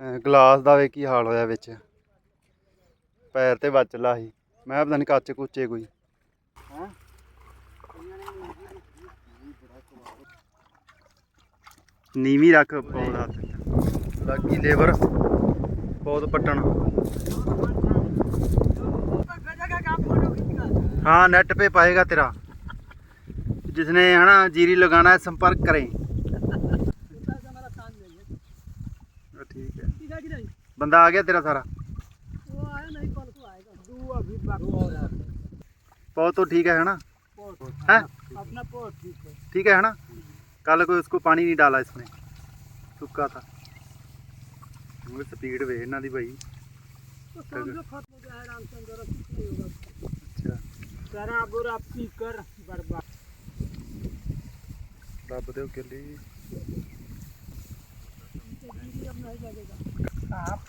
ਅਹ glass ਦਾ ਵੇ ਕੀ ਹਾਲ ਹੋਇਆ ਵਿੱਚ ਪੈਰ ਤੇ ਵੱਜ ਲਾ ਸੀ ਮੈਂ ਕਿਹਾ ਪਤਾ ਨਹੀਂ ਕੱਚ ਕੁੱਚੇ ਕੋਈ ਹੈਂ ਨੀਵੀਂ ਰੱਖ ਬਹੁਤ ਹੱਥ ਚ। ਲੱਗੀ ਲੇਬਰ ਬਹੁਤ ਪੱਟਣ हाँ नेट पे पाएगा तेरा जिसने है ना जीरी लगाना है संपर्क करें है बंदा आ गया तेरा सारा बहुत तो ठीक है है ना है अपना पोट ठीक है ठीक है है ना कल कोई उसको पानी नहीं डाला इसमें सूखा था स्पीड वे ਇਹਨਾਂ ਦੀ ਭਾਈ तो समझो खत्म हो गया है रामचंद्र अब कुछ नहीं होगा ਅੱਛਾ सारा बुरा पी कर बर्बाद ਰੱਬ ਦੇ ਕਿੱਲੀ अब नहीं लगेगा हाँ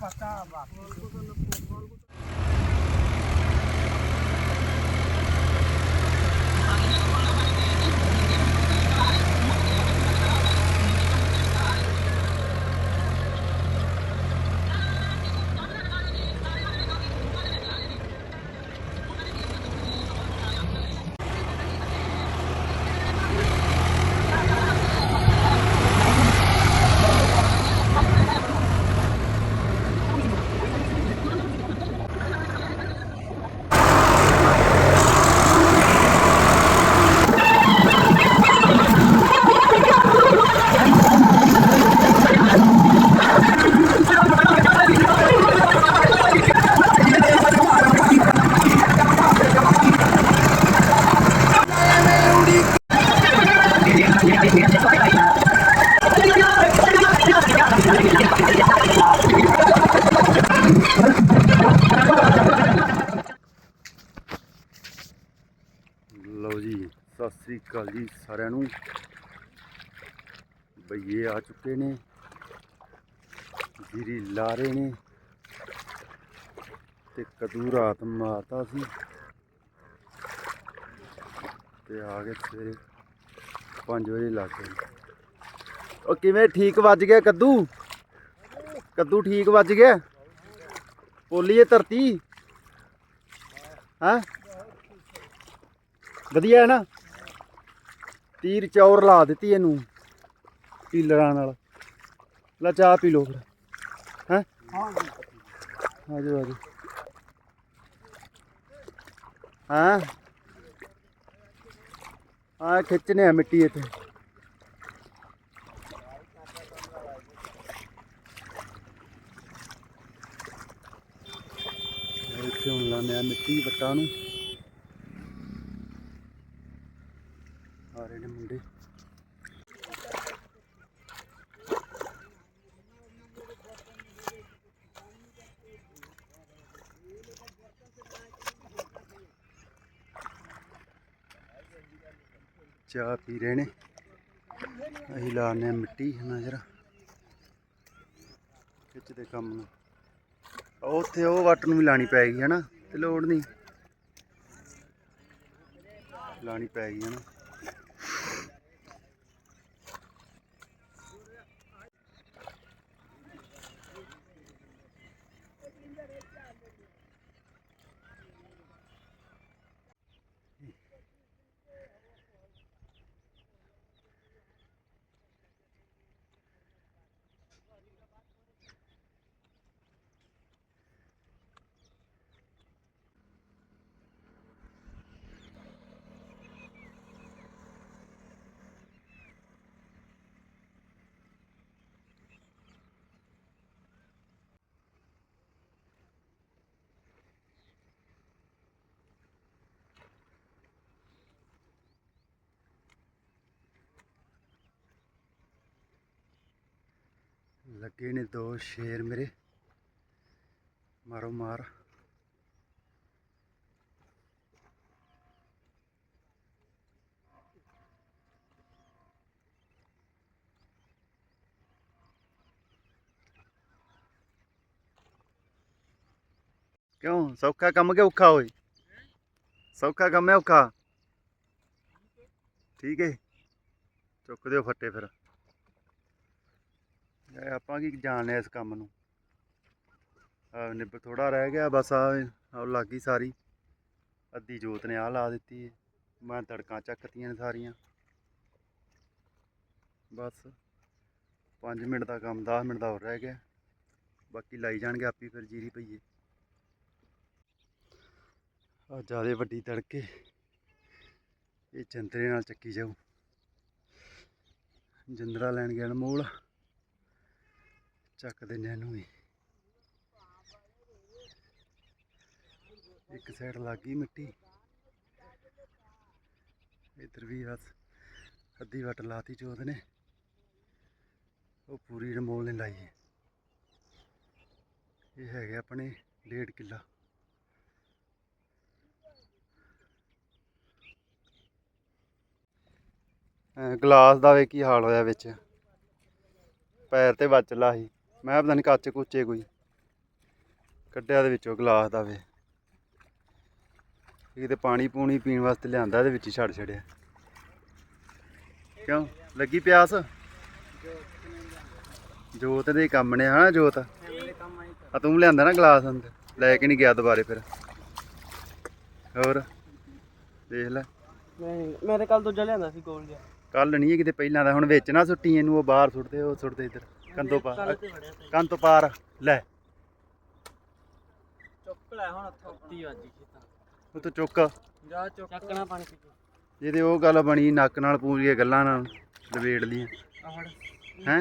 ਭਈਏ ਆ ਚੁੱਕੇ ਨੇ, ਜੀਰੀ ਲਾ ਰਹੇ ਨੇ ਤੇ ਕਦੂ ਰਾਤ ਮਾਰਤਾ ਸੀ। ਤੇ ਆ ਗਏ ਸਵੇਰੇ 5 ਵਜੇ ਲੱਗ ਗਏ। ਉਹ ਕਿਵੇਂ ਠੀਕ ਵੱਜ ਗਿਆ ਕੱਦੂ? ਕੱਦੂ ਠੀਕ ਵੱਜ ਗਿਆ? ਪੋਲੀਏ ਧਰਤੀ? ਹਾਂ? ਵਧੀਆ ਹੈ ਨਾ? ਤੀਰ ਚੌਰ ਲਾ ਦਿੱਤੀ ਇਹਨੂੰ। ਪੀਲਰਾਂ ਨਾਲ ਲੈ ਚਾਹ ਪੀ ਲੋ ਫਿਰ। ਹੈ? हाँ ਆਜੋ ਆਜੋ। ਹਾਂ? ਆ ਖਿੱਚਨੇ ਆ ਮਿੱਟੀ ਇੱਥੇ। ਇੱਥੇ ਹੁਣ ਲਾਉਂਦੇ ਆ ਮਿੱਟੀ ਵੱਟਾਂ ਨੂੰ। ਆ ਰਹੇ ਨੇ ਮੁੰਡੇ। ਚਾਹ ਪੀ ਰਹੇ ਨੇ। ਅਸੀਂ ਲਾਉਂਦੇ ਆ ਮਿੱਟੀ ਖਿੱਚ ਦੇ ਕੰਮ ਨੂੰ। ਉੱਥੇ ਉਹ ਵੱਟ ਨੂੰ ਵੀ ਲਾਣੀ ਹੈ ਨਾ ਤੇ ਲੋੜ ਨਹੀਂ। ਲਾਣੀ ਹੈ ਨਾ ਲੱਗੇ ਨੇ ਦੋ ਸ਼ੇਰ ਮੇਰੇ। ਮਾਰੋ ਮਾਰ। ਕਿਉਂ? ਸੌਖਾ ਕੰਮ ਕਿ ਔਖਾ ਹੋਏ ਸੌਖਾ ਕੰਮ ਹੈ ਔਖਾ? ਠੀਕ ਹੈ। ਚੁੱਕ ਦਿਓ ਫੱਟੇ ਫਿਰ। ਆਪਾਂ ਕੀ ਜਾਣਦੇ ਆ ਇਸ ਕੰਮ ਨੂੰ? ਆ ਨਿੱਬ ਥੋੜਾ ਰਹਿ ਗਿਆ, ਬਸ ਆ ਆ ਲੱਗ ਗਈ ਸਾਰੀ। ਅੱਧੀ ਜੋਤ ਨੇ ਆ ਲਾ ਦਿੱਤੀ ਹੈ ਮੈਂ ਤੜਕਾਂ ਚੱਕਤੀਆਂ ਨੇ ਸਾਰੀਆਂ। ਬਸ 5 ਮਿੰਟ ਦਾ ਕੰਮ 10 ਮਿੰਟ ਦਾ ਹੋਰ ਰਹਿ ਗਿਆ। ਬਾਕੀ ਲਾਈ ਜਾਣਗੇ ਆਪੀ ਫਿਰ ਜੀਰੀ ਪਈਏ। ਆ ਜਿਆਦੇ ਵੱਡੀ ਤੜਕੇ। ਇਹ ਜੰਦਰੇ ਨਾਲ ਚੱਕੀ ਜਾਊ। ਜਿੰਦਰਾ ਲੈਣ ਗਿਆ ਅਨਮੋਲ। ਚੱਕ ਦਿੰਦੇ ਇਹਨੂੰ ਵੀ। ਇੱਕ ਸਾਈਡ ਲੱਗ ਗਈ ਮਿੱਟੀ। ਇੱਧਰ ਵੀ ਬਸ ਅੱਧੀ ਵਟ ਲਾਤੀ ਚੋਦ ਨੇ। ਉਹ ਪੂਰੀ ਅਨਮੋਲ ਨੇ ਲਾਈ ਹੈ। ਇਹ ਹੈਗੇ ਆਪਣੇ ਡੇਢ ਕਿੱਲਾ। ਗਲਾਸ ਦਾ ਵੇ ਕੀ ਹਾਲ ਹੋਇਆ ਵਿੱਚ। ਪੈਰ ਤੇ ਵੱਜ ਲਾ ਸੀ। ਮੈਂ ਪਤਾ ਨਹੀਂ ਕੱਚ ਕੁੱਚੇ ਕੋਈ ਕੱਢਿਆ ਦੇ ਵਿੱਚੋਂ ਗਲਾਸ ਦਾ ਵੇ। ਇਹ ਤੇ ਪਾਣੀ ਪੂਣੀ ਪੀਣ ਵਾਸਤੇ ਲਿਆਂਦਾ ਇਹਦੇ ਵਿੱਚ ਹੀ ਛੱਡ ਛੜਿਆ ਕਿਉਂ? ਲੱਗੀ ਪਿਆਸ? ਜੋਤ ਦੇ ਕੰਮ ਨੇ ਹਨਾ ਜੋਤ? ਆ ਤੂੰ ਲਿਆਂਦਾ ਨਾ ਗਲਾਸ ਅੰਦਰ। ਲੈ ਕੇ ਨਹੀਂ ਗਿਆ ਦੁਬਾਰੇ ਫਿਰ। ਹੋਰ? ਦੇਖ ਲੈ। ਨਹੀਂ ਮੇਰੇ ਕੱਲ ਦੂਜਾ ਲਿਆਂਦਾ ਸੀ ਗੋਲ ਜਿਹਾ। ਕੱਲ ਨਹੀਂ ਕਿਤੇ ਪਹਿਲਾਂ ਦਾ ਹੁਣ ਵਿੱਚ ਨਾ ਸੁੱਟੀ ਇਹਨੂੰ ਉਹ ਬਾਹਰ ਸੁੱਟਦੇ ਉਹ ਸੁੱਟਦੇ ਇੱਧਰ। ਕੰਦੋਂ ਪਾ ਕੱਲ ਤੇ ਵੜਿਆ ਸੀ ਕੰਨ ਤੋਂ ਪਾਰ ਲੈ। ਚੁੱਕ ਲੈ ਹੁਣ ਵੱਜੀ ਉਹ ਤੋਂ। ਚੁੱਕ। ਜਾ ਚੁੱਕ। ਚੱਕਣਾ ਪਾਣੀ ਪੀ ਕੇ। ਜਿਹਦੇ ਉਹ ਗੱਲ ਬਣੀ ਨੱਕ ਨਾਲ ਪੂਰੀਆਂ ਗੱਲਾਂ ਨਾਲ ਲਵੇੜ ਲੀਆਂ। ਆ ਫੜ। ਹੈ?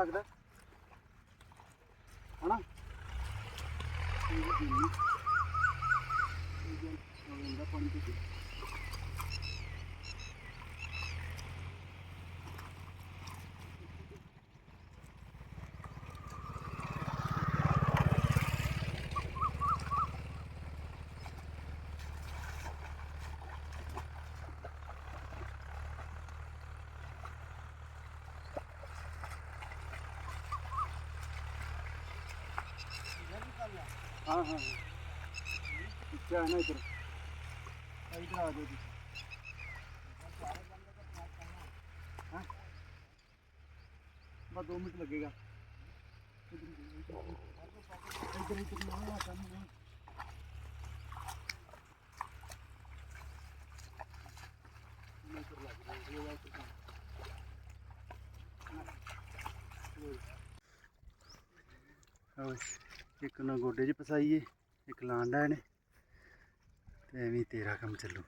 ਵੀ ਐਂ ਜ਼ੋਰ ਲੱਗਦਾ ਹਨਾ ਇਹ ਜਿੰਮ ਇਹ ਜਾਂਦਾ ਪਾਣੀ ਪੀ ਹਾਂ। ਹਾਂ ਇੱਥੇ ਆਣਾ ਇੱਧਰ ਇੱਧਰ ਆ ਜਾਓ ਤੁਸੀਂ ਹਾਂ ਬਸ ਇੱਕ ਨਾ ਗੋਡੇ 'ਚ ਪਸਾਈਏ ਇੱਕ ਲਾਂਡਾ ਨੇ ਤੇ ਐਵੇਂ ਤੇਰਾ ਕੰਮ ਚੱਲੂ।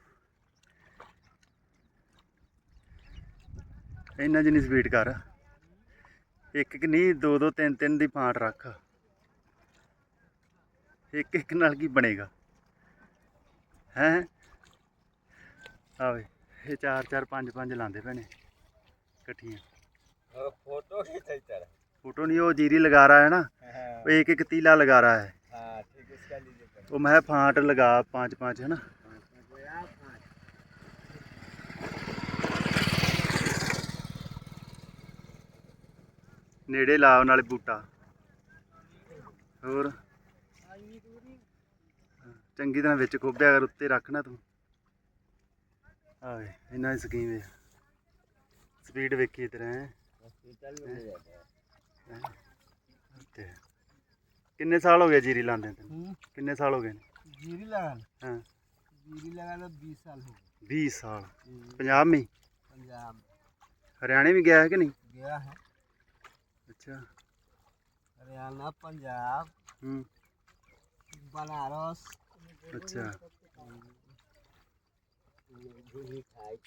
ਇੰਨਾ ਜਿੰਨੀ ਸਪੀਡ ਕਰ। ਇੱਕ ਇੱਕ ਨਹੀਂ ਦੋ ਦੋ, ਤਿੰਨ ਤਿੰਨ ਦੀ ਫਾਂਟ ਰੱਖ। ਇੱਕ ਇੱਕ ਨਾਲ ਕੀ ਬਣੇਗਾ? ਹੈ? ਆਵੇ, ਇਹ ਚਾਰ ਚਾਰ ਪੰਜ ਪੰਜ ਲਾਂਦੇ ਪੈਣੇ ਇਕੱਠੀਆਂ। ਫੋਟੋ ਖਿੱਚਾਈ ਤੇਰਾ फोटो नहीं वो जीरी लगा रहा है ना हाँ वो एक एक तीला लगा रहा है हाँ, ठीक उसका लीजिए कर वो मैं फांट लगा पाँच पाँच है ना ਨੇੜੇ ਲਾਉਣ ਵਾਲੇ ਬੂਟਾ ਹੋਰ ਚੰਗੀ ਤਰ੍ਹਾਂ ਵਿੱਚ ਖੋਬਿਆ ਕਰ ਉੱਤੇ ਰੱਖਣਾ ਤੂੰ ਆਵੇ ਇੰਨਾ ਹੀ ਸਕੀਮ ਹੈ ਸਪੀਡ ਵੇਖੀ ਤੇਰਾ ਹੈ हॉस्पिटल में ले जाता है ਤੇ ਕਿੰਨੇ ਸਾਲ ਹੋ ਗਏ ਜੀਰੀ ਲਾਉਂਦੇ ਤੈਨੂੰ हम्म, ਕਿੰਨੇ ਸਾਲ ਹੋ ਗਏ ਨੇ जीरी लगा ਹਾਂ जीरी लगा लो बीस साल हो 20 ਸਾਲ गए ਪੰਜਾਬ ਮੇ पंजाब ਹਰਿਆਣੇ ਵੀ ਗਿਆ ਹੈ ਕਿ ਨਹੀਂ गया है ਅੱਛਾ हरियाणा पंजाब ਹੂੰ बनारस ਅੱਛਾ घी खाई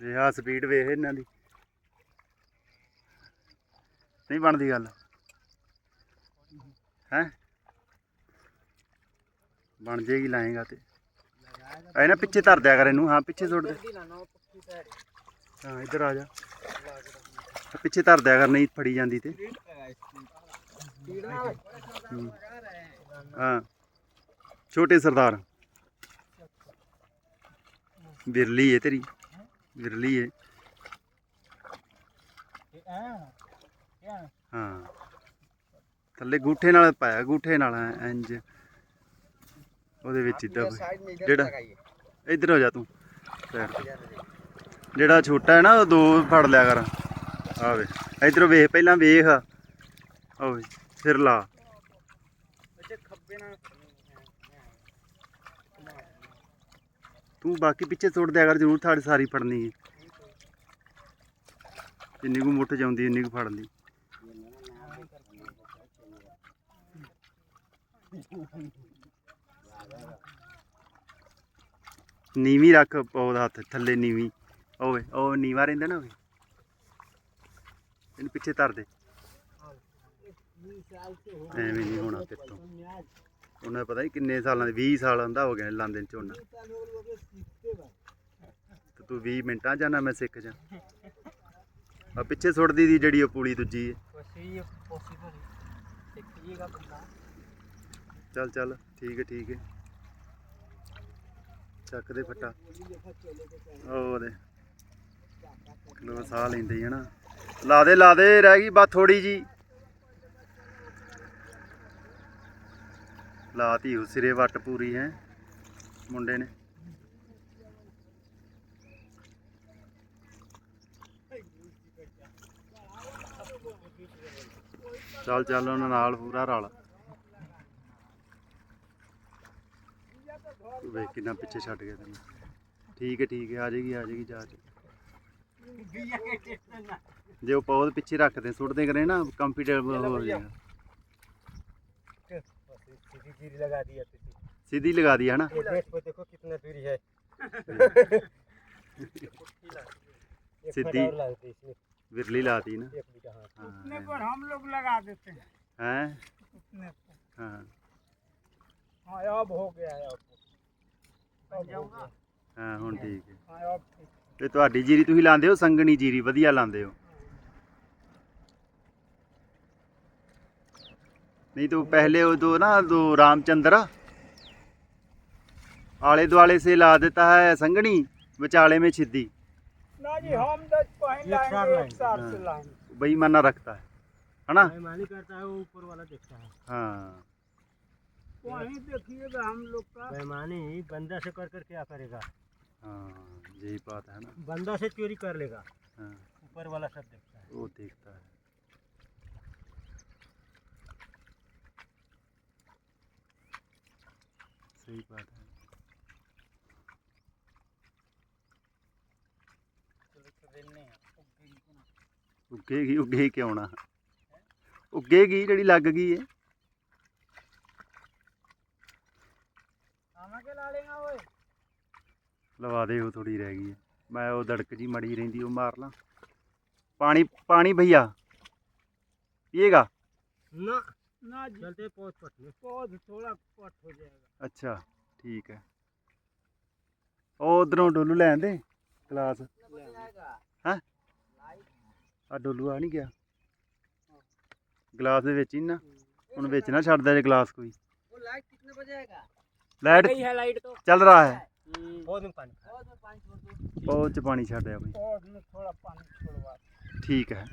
ਇਹ ਆ ਸਪੀਡ ਵੇਖ ਇਹਨਾਂ ਦੀ ਨਹੀਂ ਬਣਦੀ ਗੱਲ। ਹੈ? ਬਣ ਜੇਗੀ ਲਾਏਗਾ ਤੇ। ਐ ਨਾ ਪਿੱਛੇ ਧਰ ਦਿਆ ਕਰ ਇਹਨੂੰ। ਹਾਂ, ਪਿੱਛੇ ਸੁੱਟ ਦੇ। ਹਾਂ, ਇੱਧਰ ਆ ਜਾ। ਪਿੱਛੇ ਧਰ ਦਿਆ ਕਰ, ਨਹੀਂ ਫੜੀ ਜਾਂਦੀ ਤੇ। ਹਾਂ। ਛੋਟੇ ਸਰਦਾਰ। ਬਿਰਲੀ ਏ ਤੇਰੀ। ਬਿਰਲੀ ਏ। ਹਾਂ। ਥੱਲੇ ਗੂਠੇ ਨਾਲ ਪਾਇਆ ਗੂਠੇ ਨਾਲ ਇੰਜ ਉਹਦੇ ਵਿੱਚ ਇਦਾਂ ਜਿਹੜਾ ਇੱਧਰ ਹੋ ਜਾ ਤੂੰ ਜਿਹੜਾ ਛੋਟਾ ਹੈ ਨਾ ਉਹ ਦੋ ਫੜ ਲਿਆ ਕਰ। ਆਵੇ ਇਧਰ ਵੇਖ ਪਹਿਲਾਂ ਵੇਖ। ਓਏ ਫਿਰ ਲਾ। ਤੂੰ ਬਾਕੀ ਪਿੱਛੇ ਸੁੱਟ ਦਿਆ ਕਰ ਜ਼ਰੂਰ ਥਾੜੀ ਸਾਰੀ ਫੜਨੀ ਹੈ। ਜਿੰਨੀ ਕੁ ਮੁੱਠ ਜਾਂਦੀ ਇੰਨੀ ਕੁ ਫੜ ਲਈ। ਨੀਵੀਂ ਰੱਖ ਉਹਦਾ ਹੱਥ, ਥੱਲੇ ਨੀਵੀਂ। ਓਏ, ਉਹ ਨੀਵਾ ਰਹਿੰਦਾ ਨਾ ਓਏ। ਇਹਨੂੰ ਪਿੱਛੇ ਧਰ ਦੇ। ਐਵੇਂ ਨਹੀਂ ਹੋਣਾ ਤੇਰੇ ਤੋਂ। ਉਹਨਾਂ ਪਤਾ ਨਹੀਂ ਕਿੰਨੇ ਸਾਲਾਂ ਦੇ 20 ਸਾਲਾਂ ਦਾ ਹੋ ਗਿਆ ਲਾਂਦੇ ਨੂੰ ਝੋਨਾ। ਤੇ ਤੂੰ 20 ਮਿੰਟਾਂ ਜਾਣਾ ਮੈਂ ਸਿੱਖ ਜਾ। ਆ ਪਿੱਛੇ ਸੁੱਟਦੀ ਦੀ ਜਿਹੜੀ ਉਹ ਪੁਲੀ ਦੂਜੀ ਹੈ। ਚੱਲ ਚੱਲ, ਠੀਕ ਹੈ ਠੀਕ ਹੈ। ਚੱਕ ਦੇ ਫੱਟਾ। ਉਹ ਦੇ। ਲੋ ਸਾਹ ਲੈਂਦੇ ਹੀ ਹਨਾ ਲਾ ਦੇ ਲਾ ਦੇ, ਰਹਿ ਗਈ ਬਸ ਥੋੜੀ ਜੀ ਲਾਤੀ ਉਹ ਸਿਰੇ ਵੱਟ ਪੂਰੀ, ਹੈ। ਮੁੰਡੇ ਨੇ। ਚੱਲ ਚੱਲ, ਉਹਨਾਂ ਨਾਲ ਪੂਰਾ ਰਲ। ਤੂੰ ਵੇਖ ਕਿੰਨਾ ਪਿੱਛੇ ਛੱਡ ਗਿਆ ਤੈਨੂੰ ਠੀਕ ਹੈ ਠੀਕ ਹੈ ਆ ਜਾਏਗੀ ਆ ਜਾਏਗੀ ਜਾ ਕੇ ਜੇ ਉਹ ਪੌਦ ਪਿੱਛੇ ਰੱਖਦੇ ਸੁੱਟਦੇ ਕਰੇ ਨਾ ਕੰਫਰਟੇਬਲ ਹੋ ਜਾਏਗਾ सीधी जीरी लगा दिया सीधी ਸਿੱਧੀ ਲਗਾ ਦੀ ਹਨਾ ये देख को देखो कितना दूरी है एक सीधी। फटा और लगाते इसमें ਵਿਰਲੀ ਲਾਤੀ ਨਾ एक बीघा हाँ उतने ਹਾਂ पर हम लोग लगा देते हैं ਹੈ उतने पर ਹਾਂ हाँ अब हो गया है अब अब हो गया ਹਾਂ ਹੁਣ ਠੀਕ ਹੈ हाँ अब ठीक ਤੇ ਤੁਹਾਡੀ ਜੀਰੀ ਤੁਸੀਂ ਲਾਉਂਦੇ ਹੋ ਸੰਗਣੀ ਜੀਰੀ ਵਧੀਆ ਲਾਉਂਦੇ ਹੋ नहीं तो पहले वो दो ना दो रामचंद्र आले दुआले से ला देता है संगनी विचाले में छिद्दी ना जी हम तो कहीं एक साथ लाएंगे एक लाएंगे। साथ हाँ। से लाएंगे बेईमाना रखता है है ना बेईमानी करता है वो ऊपर वाला देखता है हाँ वहीं देखिएगा हम लोग का बेईमानी बंदा से कर कर क्या करेगा हाँ यही बात है ना बंदा से चोरी कर लेगा हाँ ऊपर वाला सब देखता है वो देखता है सही बात है ਉੱਗੇਗੀ ਉੱਗੇ ਕਿਉਂ ਨਾ ਉੱਗੇਗੀ ਜਿਹੜੀ ਲੱਗ ਗਈ ਏ आमा के ला लेंगे ओए ਲਵਾ ਦੇ ਉਹ ਥੋੜੀ ਰਹਿ ਗਈ ਹੈ ਮੈਂ ਉਹ ਧੜਕ ਜੀ ਮੜੀ ਰਹਿੰਦੀ ਉਹ ਮਾਰ ਲਾਂ ਪਾਣੀ ਪਾਣੀ ਭਈਆ ਪੀਏਗਾ ना ना जी चलते पहुँच पट में पौध थोड़ा पट हो जाएगा ਅੱਛਾ ਠੀਕ ਹੈ ਉਹ ਉਧਰੋਂ ਡੋਲੂ ਲੈ ਆਂਦੇ ਗਲਾਸ ਹੈ ਆ ਡੋਲੂ ਆ ਨਹੀਂ ਗਿਆ ਗਲਾਸ ਦੇ ਵਿੱਚ ਹੀ ਨਾ ਹੁਣ ਵਿੱਚ ਨਾ ਛੱਡਦਾ ਜੇ ਗਲਾਸ ਕੋਈ वो लाइट कितने बजे आएगा ਲਾਈਟ है लाइट तो ਚੱਲ ਰਹਾ ਹੈ पौध में पानी पौध में पानी छोड़ दो ਉਹ ਚ ਪਾਣੀ ਛੱਡਿਆ ਬਈ पौध में थोड़ा पानी छोड़वा ਠੀਕ ਹੈ